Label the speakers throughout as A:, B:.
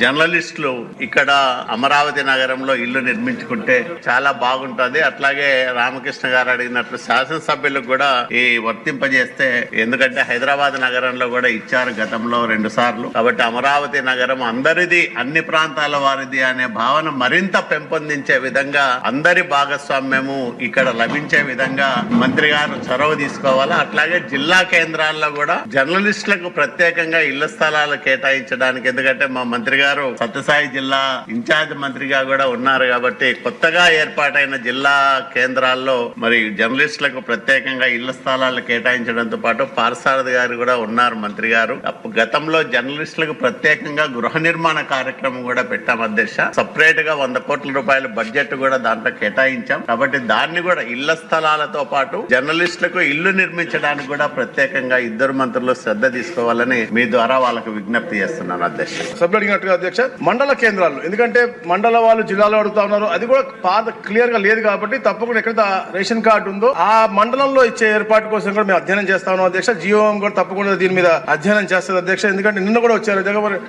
A: జర్నలిస్టులు ఇక్కడ అమరావతి నగరంలో ఇల్లు నిర్మించుకుంటే చాలా బాగుంటది. అట్లాగే రామకృష్ణ గారు అడిగినట్లు శాసనసభ్యులకు కూడా ఈ వర్తింపజేస్తే ఎందుకంటే హైదరాబాద్ నగరంలో కూడా ఇచ్చారు గతంలో రెండు సార్లు. కాబట్టి అమరావతి నగరం అందరిది అన్ని ప్రాంతాల వారిది అనే భావన మరింత పెంపొందించే విధంగా అందరి భాగస్వామ్యము ఇక్కడ లభించే విధంగా మంత్రి గారు చొరవ తీసుకోవాలా? అట్లాగే జిల్లా కేంద్రాల్లో కూడా జర్నలిస్టులకు ప్రత్యేకంగా ఇళ్ళ స్థలాలు కేటాయించడానికి ఎందుకంటే మా మంత్రి గారు సత్యసాయి జిల్లా ఇన్ఛార్జ్ మంత్రిగా కూడా ఉన్నారు కాబట్టి కొత్తగా ఏర్పాటైన జిల్లా కేంద్రాల్లో మరి జర్నలిస్టులకు ప్రత్యేకంగా ఇళ్ళ స్థలాలు కేటాయించడంతో పాటు పార్సారథి గారు కూడా ఉన్నారు మంత్రి గారు. గతంలో జర్నలిస్టులకు ప్రత్యేకంగా గృహ నిర్మాణ కార్యక్రమం కూడా పెట్టాం అధ్యక్ష. సపరేట్గా వంద కోట్ల రూపాయల బడ్జెట్ కూడా దాంట్లో కేటాయించాం. కాబట్టి దాన్ని కూడా ఇళ్ళ స్థలాలతో పాటు జర్నలిస్టులకు ఇల్లు నిర్మించడానికి కూడా ప్రత్యేకంగా ఇద్దరు మంత్రులు శ్రద్ధ తీసుకోవాలని మీ ద్వారా వాళ్ళకు విజ్ఞప్తి చేస్తున్నాను అధ్యక్ష.
B: సభ్యులు అడిగినట్టుగా అధ్యక్ష మండల కేంద్రాలు ఎందుకంటే మండల వాళ్ళు జిల్లాలో అడుగుతా ఉన్నారు. అది కూడా పాత క్లియర్గా లేదు కాబట్టి తప్పకుండా ఎక్కడ రేషన్ కార్డు ఉందో ఆ మండలంలో ఇచ్చే ఏర్పాటు కోసం కూడా మేము అధ్యయనం చేస్తా ఉన్నాం అధ్యక్ష. జియోఎం కూడా తప్పకుండా దీని మీద అధ్యయనం చేస్తుంది అధ్యక్ష. ఎందుకంటే నిన్న కూడా వచ్చారు.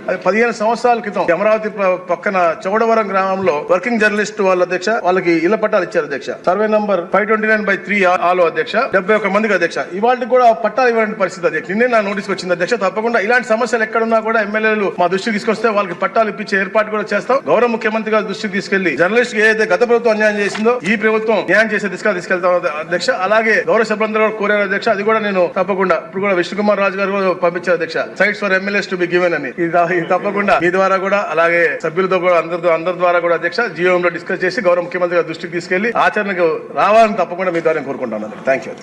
B: అది పదిహేను సంవత్సరాల క్రితం అమరావతి పక్కన చౌడవరం గ్రామంలో వర్కింగ్ జర్నలిస్ట్ వాళ్ళ అధ్యక్ష వాళ్ళకి ఇళ్ళ పట్టాలు ఇచ్చారు అధ్యక్ష. Survey number five twenty nine by three ఆలో అధ్యక్ష. డెబ్బై ఒక మందికి అధ్యక్ష. ఇవాళ కూడా పట్టాలు ఇవ్వని పరిస్థితి అధ్యక్ష. నిన్నే నా నోటీస్ వచ్చింది అధ్యక్ష. తప్పకుండా ఇలాంటి సమస్యలు ఎక్కడున్నా కూడా ఎమ్మెల్యేలు మా దృష్టికి తీసుకొస్తే వాళ్ళకి పట్టాలు ఇప్పించే ఏర్పాటు కూడా చేస్తాం. గౌరవ ముఖ్యమంత్రి గారి దృష్టికి తీసుకెళ్ళి జర్నలిస్ట్ ఏదైతే గత ప్రభుత్వం అన్యాయం చేసిందో ఈ ప్రభుత్వం న్యాయం చేసే దిశగా తీసుకెళ్తాం అధ్యక్ష. అలాగే గౌరవ సభ్యులందరూ కూడా కోరారు అధ్యక్ష. అది కూడా నేను తప్పకుండా ఇప్పుడు కూడా విష్ణుకుమార్ రాజు గారు కూడా పంపించారు అధ్యక్ష. Sites for MLAs to be given అని. ఇది తప్పకుండా మీ ద్వారా కూడా అలాగే సభ్యులతో కూడా అందరితో అందరి ద్వారా కూడా అధ్యక్ష జియోఎం లో డిస్కస్ చేసి గౌరవ ముఖ్యమంత్రి గారి దృష్టికి తీసుకెళ్ళి ఆచరణకు రావాలని తప్పకుండా మీ ద్వారా కోరుకుంటాను థ్యాంక్ యూ